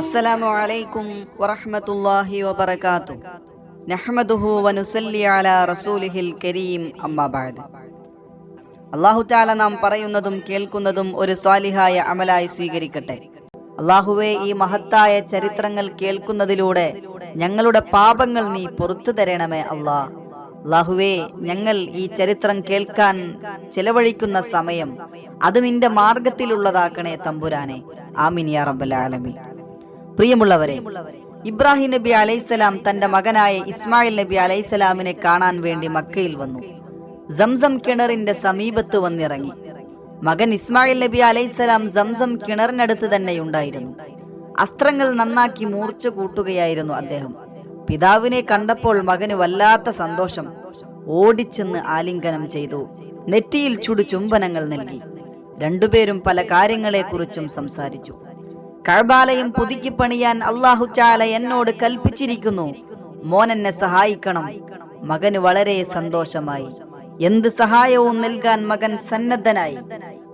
അസ്സലാമു അലൈക്കും വറഹ്മത്തുള്ളാഹി വബറകാതു നഹ്മദുഹു വനുസല്ലി അലാ റസൂലിഹിൽ കരീം അമ്മാ ബഅദ്. അല്ലാഹു തആല നാം പറയുന്നതും കേൾക്കുന്നതും ഒരു സ്വാലിഹായ അമലായി സ്വീകരിക്കട്ടെ. അള്ളാഹുവെ ഈ മഹത്തായ ചരിത്രങ്ങൾ കേൾക്കുന്നതിലൂടെ ഞങ്ങളുടെ പാപങ്ങൾ നീ പുറത്തു തരണമേ അള്ളാ. അള്ളാഹുവേ ഞങ്ങൾ ഈ ചരിത്രം കേൾക്കാൻ ചെലവഴിക്കുന്ന സമയം അത് നിന്റെ മാർഗത്തിലുള്ളതാക്കണേ തമ്പുരാനെ. ആമിൻ യാ റബ്ബൽ പ്രിയമുള്ളവരെ ഇബ്രാഹിം നബി അലൈസലാം തന്റെ മകനായ ഇസ്മായിൽ നബി അലൈസലാമിനെ കാണാൻ വേണ്ടി മക്കയിൽ വന്നു. സംസം കിണറിന്റെ സമീപത്ത് വന്നിറങ്ങി. മകൻ ഇസ്മായിൽ നബി അലൈസലാം സംസം കിണറിനടുത്ത് തന്നെ ഉണ്ടായിരുന്നു. അസ്ത്രങ്ങൾ നന്നാക്കി മൂർച്ച കൂട്ടുകയായിരുന്നു അദ്ദേഹം. പിതാവിനെ കണ്ടപ്പോൾ മകന് വല്ലാത്ത സന്തോഷം. ഓടിച്ചെന്ന് ആലിംഗനം ചെയ്തു. നെറ്റിയിൽ ചുടു ചുംബനങ്ങൾ നൽകി. രണ്ടുപേരും പല കാര്യങ്ങളെക്കുറിച്ചും സംസാരിച്ചു. കഴബാലയം പുതുക്കി പണിയാൻ അള്ളാഹു ചാല എന്നോട് കൽപ്പിച്ചിരിക്കുന്നു. മോൻ എന്നെ സഹായിക്കണം. മകന് വളരെ സന്തോഷമായി. എന്ത് സഹായവും നൽകാൻ മകൻ സന്നദ്ധനായി.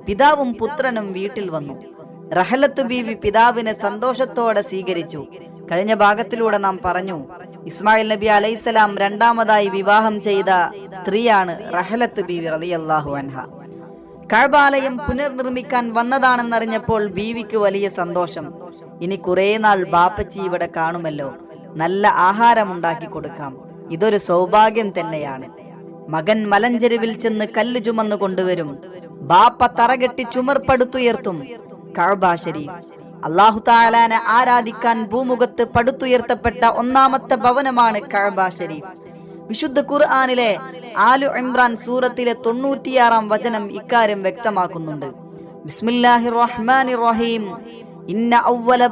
പിതാവും പുത്രനും വീട്ടിൽ വന്നു. റഹലത്ത് ബീവി പിതാവിനെ സന്തോഷത്തോടെ സ്വീകരിച്ചു. കഴിഞ്ഞ ഭാഗത്തിലൂടെ നാം പറഞ്ഞു ഇസ്മായിൽ നബി അലൈസലാം രണ്ടാമതായി വിവാഹം ചെയ്ത സ്ത്രീയാണ് റഹലത്ത് ബീവി റളിയല്ലാഹു അൻഹ. കഴബാലയം പുനർനിർമ്മിക്കാൻ വന്നതാണെന്നറിഞ്ഞപ്പോൾ ബീവിക്ക് വലിയ സന്തോഷം. ഇനി കുറേ നാൾ ബാപ്പച്ചി ഇവിടെ കാണുമല്ലോ. നല്ല ആഹാരം ഉണ്ടാക്കി കൊടുക്കാം. ഇതൊരു സൗഭാഗ്യം തന്നെയാണ്. മകൻ മലഞ്ചെരുവിൽ ചെന്ന് കല്ല് ചുമന്നു കൊണ്ടുവരും. ബാപ്പ തറകെട്ടി ചുമർപ്പടുത്തുയർത്തും കഅബ ശരീഫ്. ആരാധിക്കാൻ ഭൂമുഖത്ത് പടുത്തുയർത്തപ്പെട്ട ഒന്നാമത്തെ ഭവനമാണ് കഅബ ശരീഫ്. വിശുദ്ധ ഖുർആാനിലെ ആലു ഇമ്രാൻ സൂറത്തിലെ തൊണ്ണൂറ്റിയാറാം വചനം ഇക്കാര്യം വ്യക്തമാക്കുന്നുണ്ട്. ബിസ്മില്ലാഹിർ റഹ്മാനിർ റഹീം ഇന്ന അവ്വല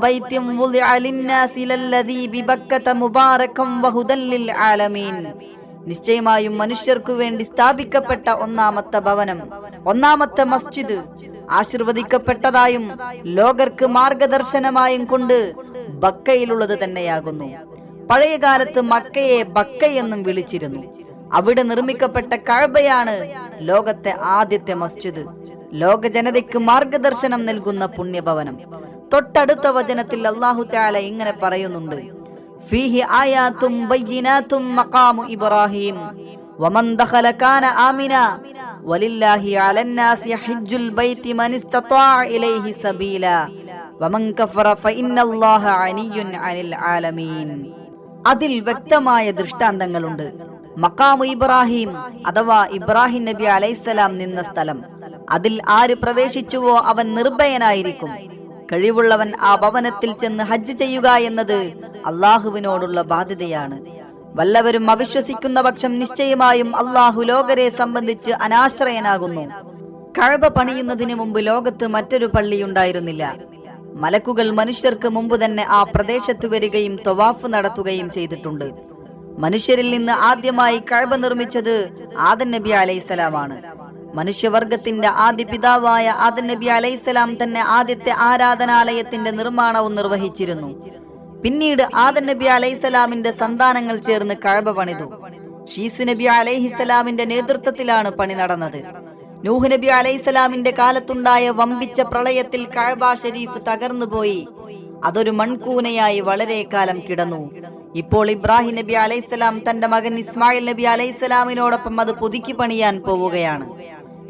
ലിന്നാസി ലല്ലദീ ബിബക്കത ആലമീൻ. നിശ്ചയമായും മനുഷ്യർക്കു വേണ്ടി സ്ഥാപിക്കപ്പെട്ട ഒന്നാമത്തെ ഭവനം ഒന്നാമത്തെ മസ്ജിദ്. ആശീർവദിക്കപ്പെട്ടതായും ലോകർക്ക് മാർഗദർശനമായും കൊണ്ട് ബക്കയിലുള്ളത് തന്നെയാകുന്നു. പഴയ കാലത്ത് മക്കയെ ബക്ക എന്നും വിളിച്ചിരുന്നു. അവിടെ നിർമ്മിക്കപ്പെട്ട കഴബയാണ് ലോകത്തെ ആദ്യത്തെ മസ്ജിദ്. ലോക ജനതയ്ക്ക് മാർഗദർശനം നൽകുന്ന പുണ്യഭവനം. തൊട്ടടുത്ത വചനത്തിൽ അള്ളാഹു താല ഇങ്ങനെ പറയുന്നുണ്ട്. ഫീഹി مقام إبراهيم. ومن ഇബ്രാഹിം വമൻ آمنا. ولله ആമിന الناس അലന്നാസി ഹജ്ജുൽ من استطاع إليه ഇലൈഹി സബീല വമൻ കഫറ الله عني അനിൽ ആലമീൻ അതിൽ വ്യക്തമായ ദൃഷ്ടാന്തങ്ങളുണ്ട്. മക്കാമു ഇബ്രാഹിം അഥവാ ഇബ്രാഹിം നബി അലൈസലാം നിന്ന സ്ഥലം. അതിൽ ആര് പ്രവേശിച്ചുവോ അവൻ നിർഭയനായിരിക്കും. കഴിവുള്ളവൻ ആ ഭവനത്തിൽ ചെന്ന് ഹജ്ജ് ചെയ്യുക എന്നത് അള്ളാഹുവിനോടുള്ള ബാധ്യതയാണ്. വല്ലവരും അവിശ്വസിക്കുന്ന പക്ഷം നിശ്ചയമായും അള്ളാഹു ലോകരെ സംബന്ധിച്ച് അനാശ്രയനാകുന്നു. കഴബ പണിയുന്നതിന് മുമ്പ് ലോകത്ത് മറ്റൊരു പള്ളി ഉണ്ടായിരുന്നില്ല. മലക്കുകൾ മനുഷ്യർക്ക് മുമ്പ് തന്നെ ആ പ്രദേശത്ത് വരികയും തൊവാഫ് നടത്തുകയും ചെയ്തിട്ടുണ്ട്. മനുഷ്യരിൽ നിന്ന് ആദ്യമായി കഴബ നിർമ്മിച്ചത് ആദൻ നബി അലൈസലാമാണ് മനുഷ്യവർഗത്തിന്റെ ആദ്യ പിതാവായ ആദൻ നബി അലൈസലാം തന്നെ ആദ്യത്തെ ആരാധനാലയത്തിന്റെ നിർമ്മാണവും നിർവഹിച്ചിരുന്നു. പിന്നീട് ആദൻ നബി അലൈഹിസലാമിന്റെ സന്താനങ്ങൾ ചേർന്ന് കഴബ പണിതു. ഷീസ് നബി അലൈഹിസലാമിന്റെ നേതൃത്വത്തിലാണ് പണി നടന്നത്. നൂഹ് നബി അലൈഹിസലാമിന്റെ കാലത്തുണ്ടായ വമ്പിച്ച പ്രളയത്തിൽ കഴബ ഷരീഫ് തകർന്നുപോയി അതൊരു മൺകൂനയായി വളരെ കാലം കിടന്നു. ഇപ്പോൾ ഇബ്രാഹിം നബി അലൈഹിസലാം തന്റെ മകൻ ഇസ്മായിൽ നബി അലൈഹിസലാമിനോടൊപ്പം അത് പുതുക്കി പണിയാൻ പോവുകയാണ്.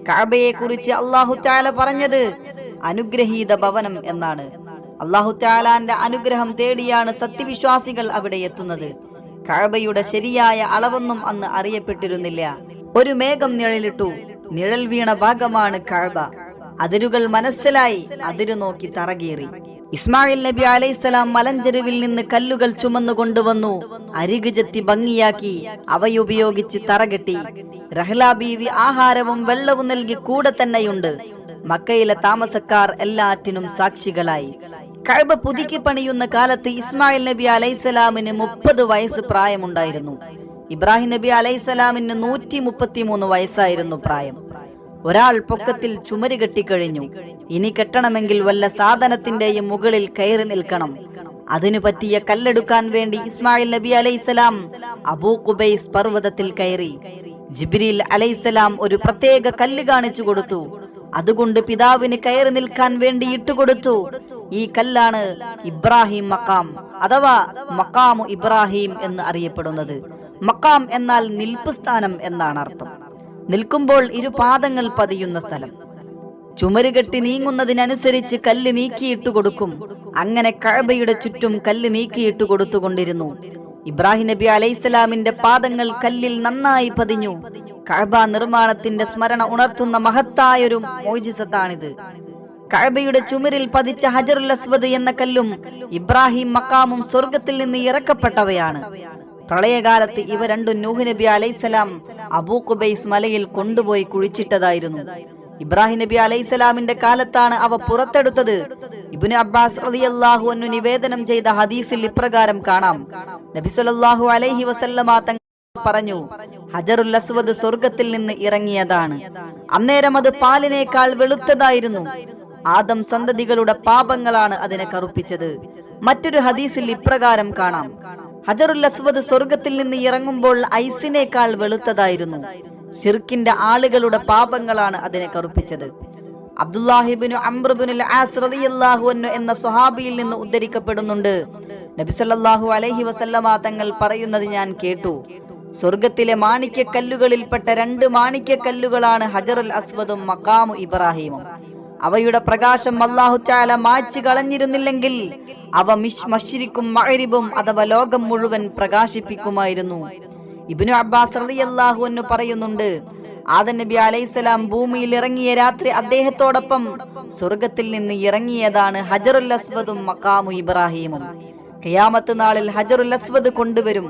കഅബയെ കുറിച്ച് അള്ളാഹു ചാല പറഞ്ഞത് അനുഗ്രഹീത ഭവനം എന്നാണ്. അള്ളാഹു ചാലാന്റെ അനുഗ്രഹം തേടിയാണ് സത്യവിശ്വാസികൾ അവിടെ എത്തുന്നത്. കഅബയുടെ ശരിയായ അളവൊന്നും അന്ന് അറിയപ്പെട്ടിരുന്നില്ല. ഒരു മേഘം നിഴലിട്ടു. നിഴൽ വീണ ഭാഗമാണ് കഅബ. അതിരുകൾ മനസ്സിലായി അതിരു നോക്കി തറകേറി. ഇസ്മായിൽ നബി അലൈഹിസ്സലാം മലഞ്ചെരുവിൽ നിന്ന് കല്ലുകൾ ചുമന്നു കൊണ്ടുവന്നു. അരികുചെത്തി ഭംഗിയാക്കി അവയുപയോഗിച്ച് തറകെട്ടി. റഹ്ല ബീവി ആഹാരവും വെള്ളവും നൽകി കൂടെ തന്നെയുണ്ട്. മക്കയിലെ താമസക്കാർ എല്ലാറ്റിനും സാക്ഷികളായി. കഴബ പുതുക്കി പണിയുന്ന കാലത്ത് ഇസ്മായിൽ നബി അലൈഹിസ്സലാമിന് മുപ്പത് വയസ്സ് പ്രായമുണ്ടായിരുന്നു. ഇബ്രാഹിം നബി അലൈഹിസ്സലാമിന് നൂറ്റി മുപ്പത്തിമൂന്ന് വയസ്സായിരുന്നു പ്രായം. ഒരാൾ പൊക്കത്തിൽ ചുമരി കെട്ടിക്കഴിഞ്ഞു ഇനി കെട്ടണമെങ്കിൽ വല്ല സാധനത്തിന്റെയും മുകളിൽ കയറി നിൽക്കണം. അതിനു പറ്റിയ കല്ലെടുക്കാൻ വേണ്ടി ഇസ്മായിൽ നബി അലൈസലാം അബൂ കുബൈസ് പർവതത്തിൽ കയറി. ജിബ്രീൽ അലൈസലാം ഒരു പ്രത്യേക കല്ല് കാണിച്ചു കൊടുത്തു. അതുകൊണ്ട് പിതാവിന് കയറി നിൽക്കാൻ വേണ്ടി ഇട്ടുകൊടുത്തു ഈ കല്ലാണ് ഇബ്രാഹിം മക്കാം അഥവാ മക്കാമു ഇബ്രാഹിം എന്ന് അറിയപ്പെടുന്നത്. മക്കാം എന്നാൽ നിൽപ്പ് സ്ഥാനം എന്നാണ് അർത്ഥം നിൽക്കുമ്പോൾ ഇരുപാദങ്ങൾ പതിയുന്ന സ്ഥലം. ചുമരുകെട്ടി നീങ്ങുന്നതിനനുസരിച്ച് കല്ല് നീക്കിയിട്ട് കൊടുക്കും. അങ്ങനെ കഴബയുടെ ചുറ്റും കല്ല് നീക്കിയിട്ട് കൊടുത്തുകൊണ്ടിരുന്നു. ഇബ്രാഹിം നബി അലൈഹിസ്സലാമിന്റെ പാദങ്ങൾ കല്ലിൽ നന്നായി പതിഞ്ഞു. കഴബ നിർമ്മാണത്തിന്റെ സ്മരണ ഉണർത്തുന്ന മഹത്തായൊരു മോജിസത്താണിത് കഴബയുടെ ചുമരിൽ പതിച്ച ഹജറുൽ അസ്വദ് എന്ന കല്ലും ഇബ്രാഹിം മക്കാമും സ്വർഗത്തിൽ നിന്ന് ഇറക്കപ്പെട്ടവയാണ്. പ്രളയകാലത്ത് ഇവ രണ്ടും നൂഹ് നബി അലൈഹിസ്സലാം അബൂ കുബൈസ് മലയിൽ കൊണ്ടുപോയി കുഴിച്ചിട്ടതായിരുന്നു. ഇബ്രാഹിം നബി അലൈഹിസ്സലാമിന്റെ കാലത്താണ് അവ പുറത്തെടുത്തത്. ഇബ്നു അബ്ബാസ് റളിയല്ലാഹു അൻഹു നിവേദനം ചെയ്ത ഹദീസിൽ ഇപ്രകാരം കാണാം. നബി സല്ലല്ലാഹു അലൈഹി വസല്ലമ പറഞ്ഞു ഹജറുൽ അസ്വദ് സ്വർഗത്തിൽ നിന്ന് ഇറങ്ങിയതാണ്. അന്നേരം അത് പാലിനേക്കാൾ വെളുത്തതായിരുന്നു. ആദം സന്തതികളുടെ പാപങ്ങളാണ് അതിനെ കറുപ്പിച്ചത്. മറ്റൊരു ഹദീസിൽ ഇപ്രകാരം കാണാം. ഹജറുൽ അസ്വദ് സ്വർഗത്തിൽ നിന്ന് ഇറങ്ങുമ്പോൾ ഐസിനേക്കാൾ വെളുത്തതായിരുന്നു. ഷിർക്കിന്റെ ആളുകളുടെ പാപങ്ങളാണ് അതിനെ കറുപ്പിച്ചത്. അബ്ദുല്ലാഹിബിനു അംബ്രബിനുൽ ആസ് റളിയല്ലാഹു അൻഹു എന്ന സ്വഹാബിയിൽ നിന്ന് ഉദ്ധരിക്കപ്പെടുന്നുണ്ട്. നബി സല്ലല്ലാഹു അലൈഹി വസല്ലമ തങ്ങൾ പറയുന്നത് ഞാൻ കേട്ടു. സ്വർഗത്തിലെ മാണിക്യക്കല്ലുകളിൽപ്പെട്ട രണ്ട് മാണിക്യക്കല്ലുകളാണ് ഹജറുൽ അസ്വദും മക്കാമു ഇബ്രാഹിമും. അവയുടെ പ്രകാശം അള്ളാഹുച്ചാല മാച്ചു കളഞ്ഞിരുന്നില്ലെങ്കിൽ അവ മിഷ് മഷിരിക്കും മകരിബും അഥവാ ലോകം മുഴുവൻ പ്രകാശിപ്പിക്കുമായിരുന്നു. ഇബിനു അബ്ബാസ് അള്ളാഹു എന്ന് പറയുന്നുണ്ട് ആദൻ നബി അലൈഹിസ്സലാം ഭൂമിയിൽ ഇറങ്ങിയ രാത്രി അദ്ദേഹത്തോടൊപ്പം സ്വർഗത്തിൽ നിന്ന് ഇറങ്ങിയതാണ് ഹജറുൽ അസ്വദും മക്കാമു ഇബ്രാഹീമും. ഖിയാമത്ത് നാളിൽ ഹജറുൽ അസ്വദ് കൊണ്ടുവരും.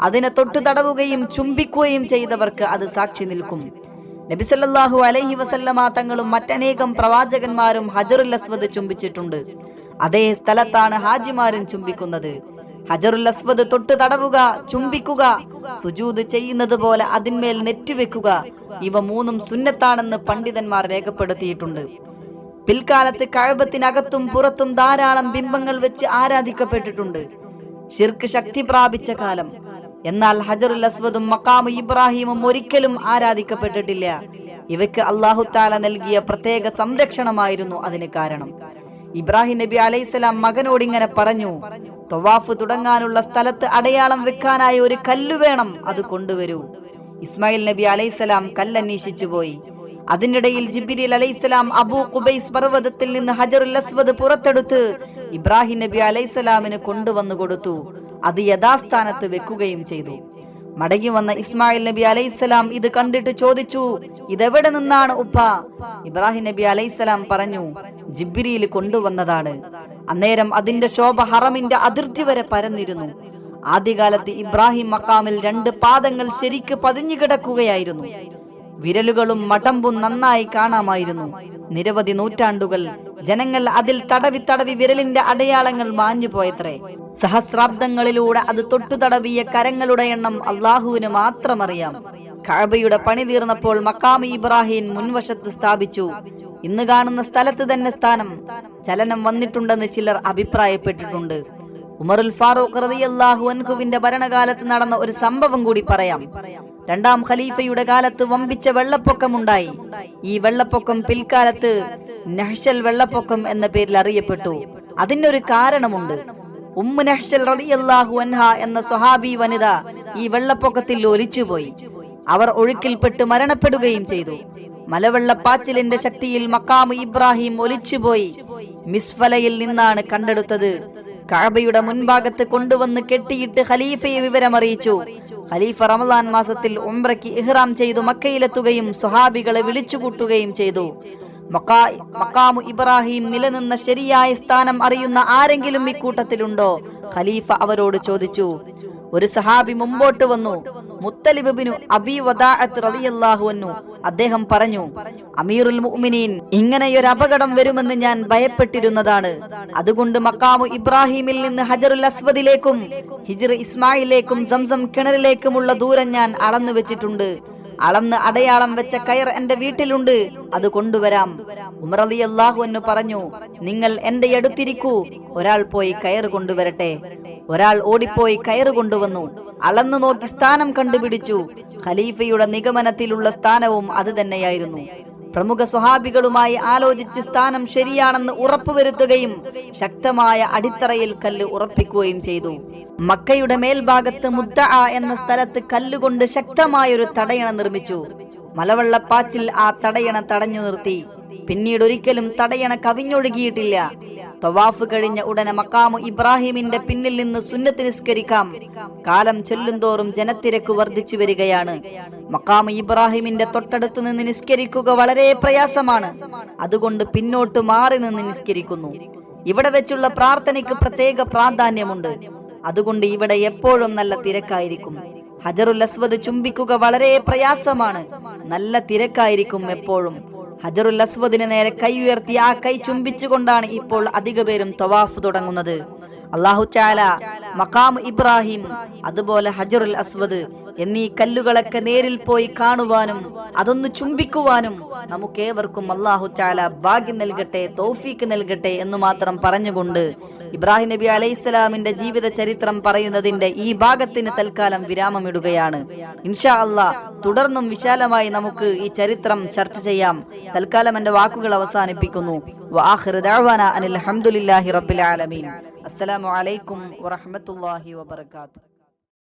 അതിനെ തൊട്ടു തടവുകയും ചുംബിക്കുകയും ചെയ്തവർക്ക് അത് സാക്ഷി നിൽക്കും. നബി സല്ലല്ലാഹു അലൈഹി വസല്ലമ തങ്ങളും മറ്റനേകം പ്രവാചകന്മാരും ഹജറുൽ അസ്വദ് ചുംബിച്ചിട്ടുണ്ട്. അതേ സ്ഥലത്താണ് ഹാജിമാരും ചുംബിക്കുന്നത്. ഹജറുൽ അസ്വദ് തൊട്ട് തടവുക ചുംബിക്കുക സുജൂദ് ചെയ്യുന്നത് പോലെ അതിന്മേൽ നെറ്റുവെക്കുക ഇവ മൂന്നും സുന്നത്താണെന്ന് പണ്ഡിതന്മാർ രേഖപ്പെടുത്തിയിട്ടുണ്ട്. പിൽക്കാലത്ത് കഴബത്തിനകത്തും പുറത്തും ധാരാളം ബിംബങ്ങൾ വെച്ച് ആരാധിക്കപ്പെട്ടിട്ടുണ്ട്. ഷിർക്ക് ശക്തി പ്രാപിച്ച കാലം. എന്നാൽ ഹജറുൽ അസ്വദും മക്കാമു ഇബ്രാഹിമും ഒരിക്കലും ആരാധിക്കപ്പെട്ടിട്ടില്ല. ഇവയ്ക്ക് അള്ളാഹു താല നൽകിയ പ്രത്യേക സംരക്ഷണമായിരുന്നു അതിന് കാരണം. ഇബ്രാഹിം നബി അലൈഹിസ്സലാം മകനോട് ഇങ്ങനെ പറഞ്ഞു തൊവാഫ് തുടങ്ങാനുള്ള സ്ഥലത്ത് അടയാളം വെക്കാനായി ഒരു കല്ല് വേണം അത് കൊണ്ടുവരൂ. ഇസ്മായിൽ നബി അലൈഹിസ്സലാം കല്ലന്വേഷിച്ചു പോയി. അതിനിടയിൽ ജിബിരിൽ അലൈഹിസ്സലാം അബൂ കുബൈസ് പർവതത്തിൽ നിന്ന് ഹജറുൽ അസ്വദ് പുറത്തെടുത്ത് ഇബ്രാഹിം നബി അലൈഹിസ്സലാമിന് കൊണ്ടുവന്നു കൊടുത്തു. അത് യഥാസ്ഥാനത്ത് വെക്കുകയും ചെയ്തു. മടങ്ങി വന്ന ഇസ്മായിൽ നബി അലൈഹിസ്സലാം ഇത് കണ്ടിട്ട് ചോദിച്ചു ഇതെവിടെ നിന്നാണ് ഉപ്പ? ഇബ്രാഹിം നബി അലൈഹിസ്സലാം പറഞ്ഞു ജിബ്രിയിൽ കൊണ്ടുവന്നതാണ്. അന്നേരം അതിന്റെ ശോഭ ഹറമിന്റെ അതിർത്തി വരെ പരന്നിരുന്നു. ആദ്യകാലത്ത് ഇബ്രാഹിം മക്കാമിൽ രണ്ട് പാദങ്ങൾ ശരിക്ക് പതിഞ്ഞു കിടക്കുകയായിരുന്നു. വിരലുകളും മടമ്പും നന്നായി കാണാമായിരുന്നു. നിരവധി നൂറ്റാണ്ടുകൾ ജനങ്ങൾ അതിൽ തടവി തടവി വിരലിന്റെ അടയാളങ്ങൾ മാഞ്ഞു പോയത്രേ. സഹസ്രാബ്ദങ്ങളിലൂടെ അത് തൊട്ടു തടവിയ കരങ്ങളുടെ എണ്ണം അള്ളാഹുവിന് മാത്രമറിയാം. കഅബയുടെ പണി തീർന്നപ്പോൾ മക്കാമി ഇബ്രാഹിം മുൻവശത്ത് സ്ഥാപിച്ചു. ഇന്ന് കാണുന്ന സ്ഥലത്ത് തന്നെ സ്ഥാനം. ചലനം വന്നിട്ടുണ്ടെന്ന് ചിലർ അഭിപ്രായപ്പെട്ടിട്ടുണ്ട്. ഉമറുൽ ഫാറൂഖ് റളിയല്ലാഹു അൻഹുവിന്റെ ഭരണകാലത്ത് നടന്ന ഒരു സംഭവം കൂടി പറയാം. രണ്ടാം ഖലീഫയുടെ കാലത്ത് വമ്പിച്ച വെള്ളപ്പൊക്കമുണ്ടായി. ഈ വെള്ളപ്പൊക്കം പിൽക്കാലത്ത് നഹ്ഷൽ വെള്ളപ്പൊക്കം എന്ന പേരിൽ അറിയപ്പെട്ടു. അതിനൊരു കാരണമുണ്ട്. ഉമ്മു നഹ്ഷൽ റളിയല്ലാഹു അൻഹ എന്ന സ്വഹാബി വനിത ഈ വെള്ളപ്പൊക്കത്തിൽ ഒലിച്ചുപോയി. അവർ ഒഴുക്കിൽപ്പെട്ട് മരണപ്പെടുകയും ചെയ്തു. മലവെള്ളപ്പാച്ചിലിന്റെ ശക്തിയിൽ മക്കാമു ഇബ്രാഹിം ഒലിച്ചുപോയി. മിസ്ഫലയിൽ നിന്നാണ് കണ്ടെടുത്തത്. കഅബയുടെ മുൻഭാഗത്ത് കൊണ്ടുവന്ന് കെട്ടിയിട്ട് ഖലീഫയെ വിവരമറിയിച്ചു. ഖലീഫ റമദാൻ മാസത്തിൽ ഉംറയ്ക്ക് ഇഹ്റാം ചെയ്തു മക്കയിലെത്തുകയും സുഹാബികളെ വിളിച്ചുകൂട്ടുകയും ചെയ്തു. മക്കാ- മക്കാമു ഇബ്രാഹിം നിലനിന്ന ശരിയായ സ്ഥാനം അറിയുന്ന ആരെങ്കിലും ഇക്കൂട്ടത്തിലുണ്ടോ? ഖലീഫ അവരോട് ചോദിച്ചു. ഒരു സഹാബി മുമ്പോട്ട് വന്നു. മുത്തലിബിനു അബി വദാഅത്ത് റളിയല്ലാഹു അൻഹു അദ്ദേഹം പറഞ്ഞു അമീറുൽ മുഅ്മിനീൻ ഇങ്ങനെയൊരു അപകടം വരുമെന്ന് ഞാൻ ഭയപ്പെട്ടിരുന്നതാണ്. അതുകൊണ്ട് മക്കാമു ഇബ്രാഹിമിൽ നിന്ന് ഹജറുൽ അസ്വദിലേക്കും ഹിജ്ർ ഇസ്മായിലേക്കും സംസം കിണറിലേക്കുമുള്ള ദൂരം ഞാൻ അളന്നു വെച്ചിട്ടുണ്ട് അളന്ന് അടയാളം വെച്ച കയർ എന്റെ വീട്ടിലുണ്ട്. അത് കൊണ്ടുവരാം. ഉമറലി അള്ളാഹു എന്ന് പറഞ്ഞു നിങ്ങൾ എന്റെ അടുത്തിരിക്കൂ. ഒരാൾ പോയി കയർ കൊണ്ടുവരട്ടെ. ഒരാൾ ഓടിപ്പോയി കയർ കൊണ്ടുവന്നു. അളന്നു നോക്കി സ്ഥാനം കണ്ടുപിടിച്ചു. ഖലീഫയുടെ നിഗമനത്തിലുള്ള സ്ഥാനവും അത് തന്നെയായിരുന്നു. പ്രമുഖ സ്വഹാബികളുമായി ആലോചിച്ച് സ്ഥാനം ശരിയാണെന്ന് ഉറപ്പുവരുത്തുകയും ശക്തമായ അടിത്തറയിൽ കല്ല് ഉറപ്പിക്കുകയും ചെയ്തു. മക്കയുടെ മേൽഭാഗത്ത് മുദ്ദ എന്ന സ്ഥലത്ത് കല്ലുകൊണ്ട് ശക്തമായൊരു തടയണ നിർമ്മിച്ചു. മലവെള്ളപ്പാച്ചിൽ ആ തടയണ തടഞ്ഞു നിർത്തി. പിന്നീട് ഒരിക്കലും തടയണ കവിഞ്ഞൊഴുകിയിട്ടില്ല. തവാഫ് കഴിഞ്ഞ ഉടനെ മക്കാമു ഇബ്രാഹിമിന്റെ പിന്നിൽ നിന്ന് സുന്നത്ത് നിസ്കരിക്കാം. കാലം ചൊല്ലുംതോറും ജനത്തിരക്ക് വർദ്ധിച്ചു വരികയാണ്. മക്കാമു ഇബ്രാഹിമിന്റെ തൊട്ടടുത്ത് നിന്ന് നിസ്കരിക്കുക വളരെ പ്രയാസമാണ്. അതുകൊണ്ട് പിന്നോട്ട് മാറി നിന്ന് നിസ്കരിക്കുന്നു. ഇവിടെ വെച്ചുള്ള പ്രാർത്ഥനയ്ക്ക് പ്രത്യേക പ്രാധാന്യമുണ്ട്. അതുകൊണ്ട് ഇവിടെ എപ്പോഴും നല്ല തിരക്കായിരിക്കും. ഹജറുൽ അസ്വദ് ചുംബിക്കുക വളരെ പ്രയാസമാണ്. നല്ല തിരക്കായിരിക്കും എപ്പോഴും. ഹജറുൽ അസ്വദിന് നേരെ കൈ ഉയർത്തി ആ കൈ ചുംബിച്ചുകൊണ്ടാണ് ഇപ്പോൾ അധിക പേരും തവാഫ് തുടങ്ങുന്നത്. അള്ളാഹു ചാല മക്കാം ഇബ്രാഹിം അതുപോലെ ഹജറുൽ അസ്വദ് എന്നീ കല്ലുകളൊക്കെ നേരിൽ പോയി കാണുവാനും അതൊന്ന് ചുംബിക്കുവാനും നമുക്കേവർക്കും അള്ളാഹു ചാല ഭാഗ്യം നൽകട്ടെ തൗഫീക്ക് നൽകട്ടെ എന്ന് മാത്രം പറഞ്ഞുകൊണ്ട് ഇബ്രാഹിം നബി അലൈഹി സ്വലാമിന്റെ ജീവിത ചരിത്രം പറയുന്നതിന്റെ ഈ ഭാഗത്തിന് തൽക്കാലം വിരാമമിടുകയാണ്. ഇൻഷാ അള്ളാ തുടർന്നും വിശാലമായി നമുക്ക് ഈ ചരിത്രം ചർച്ച ചെയ്യാം. തൽക്കാലം എന്റെ വാക്കുകൾ അവസാനിപ്പിക്കുന്നു. അനിൽ ഹംദുലില്ലാഹി റബ്ബിൽ ആലമീൻ. അസ്സലാമു അലൈക്കും വറഹ്മത്തുള്ളാഹി വബറകാതുഹു.